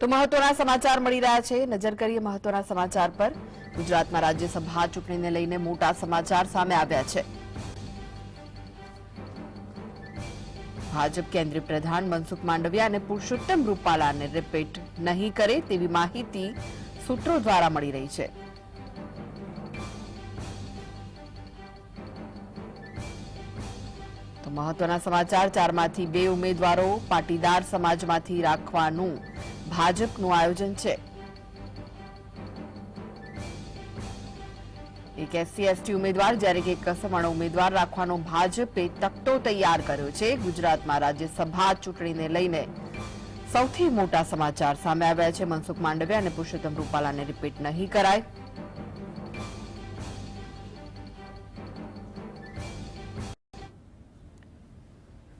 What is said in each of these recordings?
તો મહત્વના સમાચાર મળી રહ્યા છે. નજર કરીએ મહત્વના સમાચાર પર. ગુજરાતમાં રાજ્યસભા ચૂંટણીને લઈને મોટા સમાચાર સામે આવ્યા છે. ભાજપ કેન્દ્રીય પ્રધાન મનસુખ માંડવિયા અને પુરુષોત્તમ રૂપાલાને રિપીટ નહીં કરે તેવી માહિતી સૂત્રો દ્વારા મળી રહી છે. તો મહત્વના સમાચાર, ચારમાંથી બે ઉમેદવારો પાટીદાર સમાજમાંથી રાખવાનું ભાજપનું આયોજન છે. એક એસસી એસટી ઉમેદવાર જ્યારે એક સવર્ણ ઉમેદવાર રાખવાનો ભાજપે તકતો તૈયાર કર્યો છે. ગુજરાતમાં રાજ્યસભા ચૂંટણીને લઈને સૌથી મોટા સમાચાર સામે આવ્યા છે. મનસુખ માંડવિયા અને પુરુષોત્તમ રૂપાલાને રિપીટ નહીં કરાય.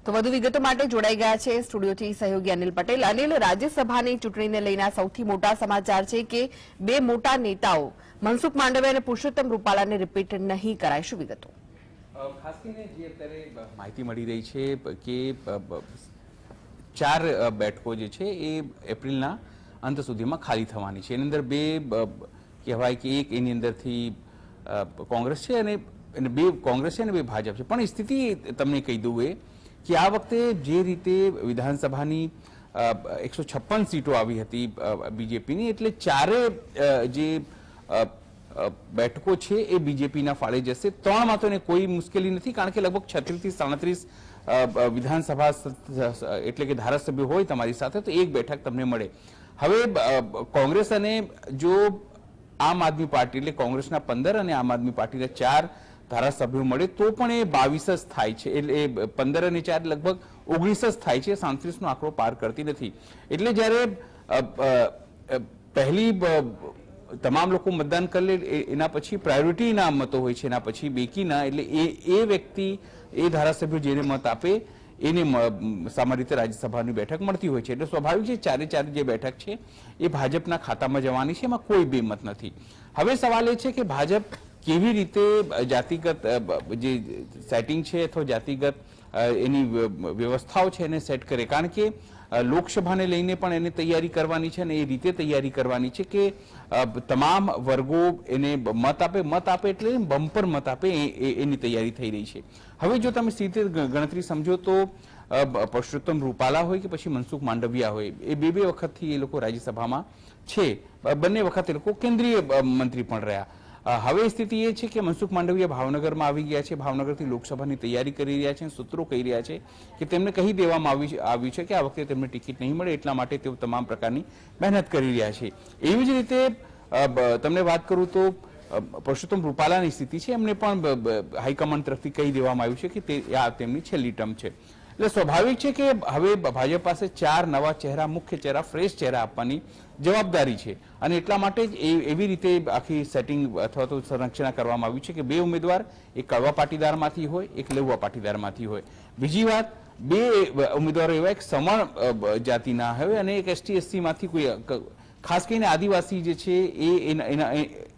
તો વધુ વિગતો માટે જોડાઈ ગયા છે સ્ટુડિયોથી સહયોગી અનિલ પટેલ. અનિલ, રાજ્યસભાની ચૂંટણીને લઈને સૌથી મોટા સમાચાર છે કે બે મોટા નેતાઓ મનસુખ માંડવે અને પુરુષોત્તમ રૂપાલાને રિપીટ નહીં કરાય. શું વિગતો? ખાસ કરીને જે અત્યારે માહિતી મળી રહી છે કે ચાર બેઠકો જે છે એ એપ્રિલના અંત સુધીમાં ખાલી થવાની છે. એની અંદર બે કહેવાય કે એક એની અંદરથી કોંગ્રેસ છે અને બે કોંગ્રેસ છે અને બે ભાજપ છે. પણ સ્થિતિ તમને કહી દઉં એ કે આ વખતે જે રીતે વિધાનસભાની એકસો છપ્પન સીટો આવી હતી બીજેપીની, એટલે ચારે જે બેઠકો છે એ બીજેપીના ફાળે જશે. ત્રણમાં તો એને કોઈ મુશ્કેલી નથી, કારણ કે લગભગ છત્રીસથી સાડત્રીસ વિધાનસભા એટલે કે ધારાસભ્યો હોય તમારી સાથે, તો એક બેઠક તમને મળે. હવે કોંગ્રેસ અને જો આમ આદમી પાર્ટી, એટલે કોંગ્રેસના પંદર અને આમ આદમી પાર્ટીના ચાર ધારાસભ્યો મળે તો પણ એ બાવીસ જ થાય છે. એટલે એ પંદર અને ચાર લગભગ ઓગણીસ જ થાય છે. સાડત્રીસ નો આંકડો પાર કરતી નથી. એટલે જ્યારે પહેલી તમામ લોકો મતદાન કરી લે એના પછી પ્રાયોરિટીના મતો હોય છે. એના પછી બેકીના. એટલે એ એ વ્યક્તિ, એ ધારાસભ્યો જેને મત આપે, એને સામાન્ય રીતે રાજ્યસભાની બેઠક મળતી હોય છે. એટલે સ્વાભાવિક છે, ચારે ચાર જે બેઠક છે, એ ભાજપના ખાતામાં જવાની છે. એમાં કોઈ બે મત નથી. હવે સવાલ એ છે કે ભાજપ કેવી રીતે જાતિગત જે સેટિંગ છે અથવા જાતિગત એની વ્યવસ્થાઓ છે એને સેટ કરે. કારણ કે લોકસભાને લઈને પણ એને તૈયારી કરવાની છે અને એ રીતે તૈયારી કરવાની છે કે તમામ વર્ગો એને મત આપે મત આપે એટલે બમ્પર મત આપે એની તૈયારી થઈ રહી છે. હવે જો તમે સીધી ગણતરી સમજો તો પરસોત્તમ રૂપાલા હોય કે પછી મનસુખ માંડવિયા હોય, એ બે બે વખતથી એ લોકો રાજ્યસભામાં છે. બંને વખત એ લોકો કેન્દ્રીય મંત્રી પણ રહ્યા. હવે સ્થિતિ એ છે કે મનસુખ માંડવિયા ભાવનગરમાં આવી ગયા છે, ભાવનગરથી લોકસભાની તૈયારી કરી રહ્યા છે, સૂત્રો કહી રહ્યા છે કે તેમને કહી દેવામાં આવી આવ્યું છે કે આ વખતે તેમને ટિકિટ નહીં મળે, એટલા માટે તેઓ તમામ પ્રકારની મહેનત કરી રહ્યા છે. એવી જ રીતે તમને વાત કરું તો પરસોત્તમ રૂપાલાની સ્થિતિ છે, એમને પણ હાઈકમાન્ડ તરફથી કહી દેવામાં આવ્યું છે કે તે, આ તેમની છેલ્લી ટર્મ છે. એટલે સ્વાભાવિક છે કે હવે ભાજપ પાસે ચાર નવા ચહેરા, મુખ્ય ચહેરા, ફ્રેશ ચહેરા આપવાની જવાબદારી છે. અને એટલા માટે જ એવી રીતે આખી સેટિંગ અથવા તો સંરચના કરવામાં આવ્યું છે કે બે ઉમેદવાર, એક કડવા પાટીદારમાંથી હોય, એક લેવા પાટીદારમાંથી હોય. બીજી વાત, બે ઉમેદવારો એવા એક સમાન જાતિના હોય અને એક એસટી એસસીમાંથી કોઈ ખાસ કરીને આદિવાસી જે છે એ-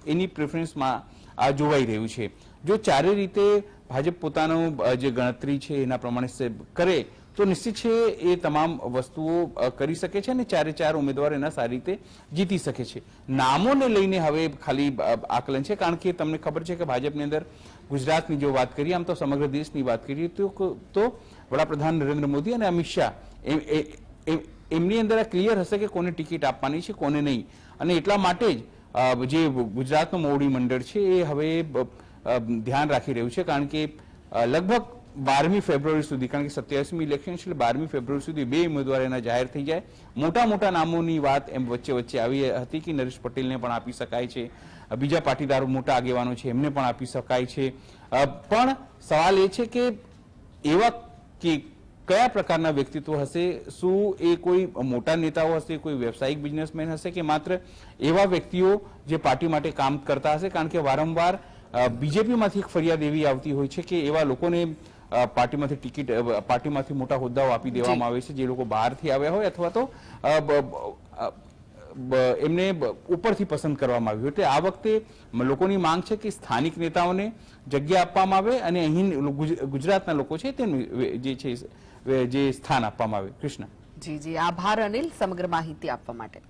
એની પ્રેફરન્સમાં આ જોવાઈ રહ્યું છે. જો ચારે રીતે ભાજપ પોતાનું જે ગણતરી છે એના પ્રમાણે કરે, તો નિશ્ચિત છે એ તમામ વસ્તુઓ કરી શકે છે અને ચારે ચાર ઉમેદવાર એના સારી રીતે જીતી શકે છે. નામોને લઈને હવે ખાલી આકલન છે, કારણ કે તમને ખબર છે કે ભાજપની અંદર ગુજરાતની જો વાત કરીએ, આમ તો સમગ્ર દેશની વાત કરીએ, તો તો વડાપ્રધાન નરેન્દ્ર મોદી અને અમિત શાહ એમની અંદર ક્લિયર હશે કે કોને ટિકિટ આપવાની છે, કોને નહીં. અને એટલા માટે જ જે ગુજરાતનું મોવડી મંડળ છે, એ હવે ધ્યાન રાખી રહ્યું છે, કારણ કે લગભગ બારમી ફેબ્રુઆરી સુધી, કારણ કે સત્યાવીસમી ઇલેક્શન છે બારમી ફેબ્રુઆરી સુધી બે ઉમેદવાર એના જાહેર થઈ જાય. મોટા મોટા નામોની વાત એમ વચ્ચે વચ્ચે આવી હતી કે નરેશ પટેલને પણ આપી શકાય છે. બીજા પાટીદારો મોટા આગેવાનો છે, એમને પણ આપી શકાય છે. પણ સવાલ એ છે કે એવા કે કયા પ્રકારના વ્યક્તિત્વ હશે? શું એ કોઈ મોટા નેતાઓ હશે, કોઈ વ્યવસાયિક બિઝનેસમેન હશે કે માત્ર એવા વ્યક્તિઓ જે પાર્ટી માટે કામ કરતા હશે? કારણ કે વારંવાર બીજેપીમાંથી એક ફરિયાદ એવી આવતી હોય છે કે એવા લોકોને પાર્ટીમાંથી ટિકિટ પાર્ટીમાંથી મોટા હોદ્દાઓ આપી દેવામાં આવે છે જે લોકો બહારથી આવ્યા હોય અથવા તો એમને ઉપરથી પસંદ કરવામાં આવ્યું એટલે આ વખતે લોકોની માંગ છે કે સ્થાનિક નેતાઓને જગ્યા આપવામાં આવે અને અહીં ગુજરાતના લોકો છે તેનું જે છે જે સ્થાન આપવામાં આવે. કૃષ્ણ. જી જી. આભાર અનિલ સમગ્ર માહિતી આપવા માટે.